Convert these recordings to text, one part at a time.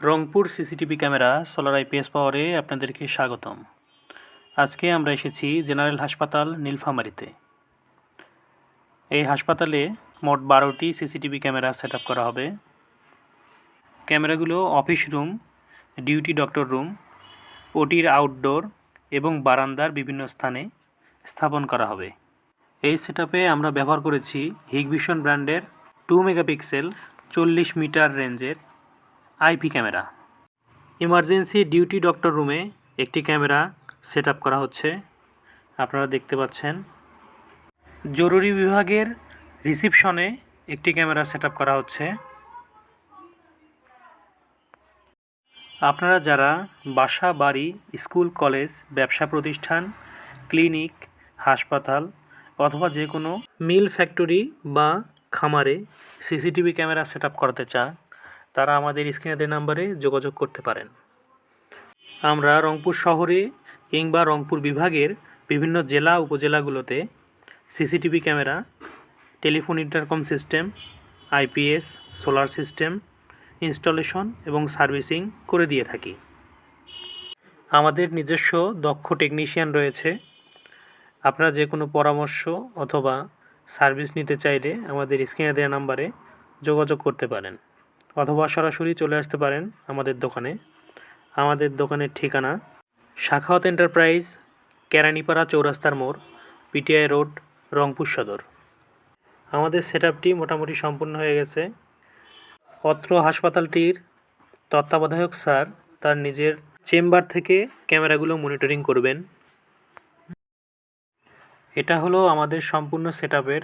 Rangpur CCTV camera solar IPS পাওয়ারে আপনাদেরকে স্বাগতম। আজকে আমরা এসেছি জেনারেল হাসপাতাল নীলফামারীতে। এই হাসপাতালে মোট বারোটি সিসিটিভি ক্যামেরা সেট করা হবে। ক্যামেরাগুলো office room, duty doctor room, ওটির outdoor এবং বারান্দার বিভিন্ন স্থানে স্থাপন করা হবে। এই সেট আমরা ব্যবহার করেছি হিগভিশন ব্র্যান্ডের টু মেগাপিক্সেল চল্লিশ মিটার রেঞ্জের IP camera. Emergency duty doctor রুমে একটি ক্যামেরা সেট করা হচ্ছে। আপনারা দেখতে পাচ্ছেন। জরুরি বিভাগের রিসিপশনে একটি ক্যামেরা সেট করা হচ্ছে। আপনারা যারা বাসা, বাড়ি, স্কুল, কলেজ, ব্যবসা প্রতিষ্ঠান, ক্লিনিক, হাসপাতাল অথবা যে কোনো মিল ফ্যাক্টরি বা খামারে সিসিটিভি ক্যামেরা সেট করাতে চান তারা আমাদের স্ক্রিনে নাম্বারে যোগাযোগ করতে পারেন। আমরা রংপুর শহরে কিংবা রংপুর বিভাগের বিভিন্ন জেলা উপজেলাগুলোতে CCTV camera, telephone intercom system, IPS, solar system, installation এবং সার্ভিসিং করে দিয়ে থাকি। আমাদের নিজস্ব দক্ষ টেকনিশিয়ান রয়েছে। আপনারা যে কোনো পরামর্শ অথবা সার্ভিস নিতে চাইলে আমাদের স্ক্রিনে দেওয়া নাম্বারে যোগাযোগ করতে পারেন। অথবা সরাসরি চলে আসতে পারেন আমাদের দোকানে। আমাদের দোকানের ঠিকানা শাখাওয়াত এন্টারপ্রাইজ, কেরানীপাড়া চৌরাস্তার মোড়, পিটিআই রোড, রংপুর সদর। আমাদের সেট মোটামুটি সম্পূর্ণ হয়ে গেছে। অত্র হাসপাতালটির তত্ত্বাবধায়ক স্যার তার নিজের চেম্বার থেকে ক্যামেরাগুলো মনিটরিং করবেন। এটা হলো আমাদের সম্পূর্ণ সেট আপের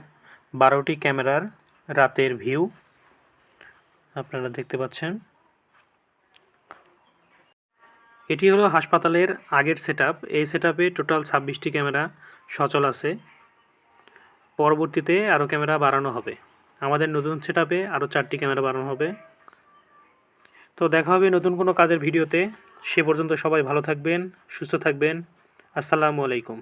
বারোটি ক্যামেরার রাতের ভিউ। আপনারা দেখতে পাচ্ছেন। এটি হলো হাসপাতালের আগের সেট এই সেট টোটাল ছাব্বিশটি ক্যামেরা সচল আছে। পরবর্তীতে আরও ক্যামেরা বাড়ানো হবে। আমাদের নতুন সেট আপে আরও চারটি ক্যামেরা বাড়ানো হবে। তো দেখা হবে নতুন কোনো কাজের ভিডিওতে। সে পর্যন্ত সবাই ভালো থাকবেন, সুস্থ থাকবেন। আসসালামু আলাইকুম।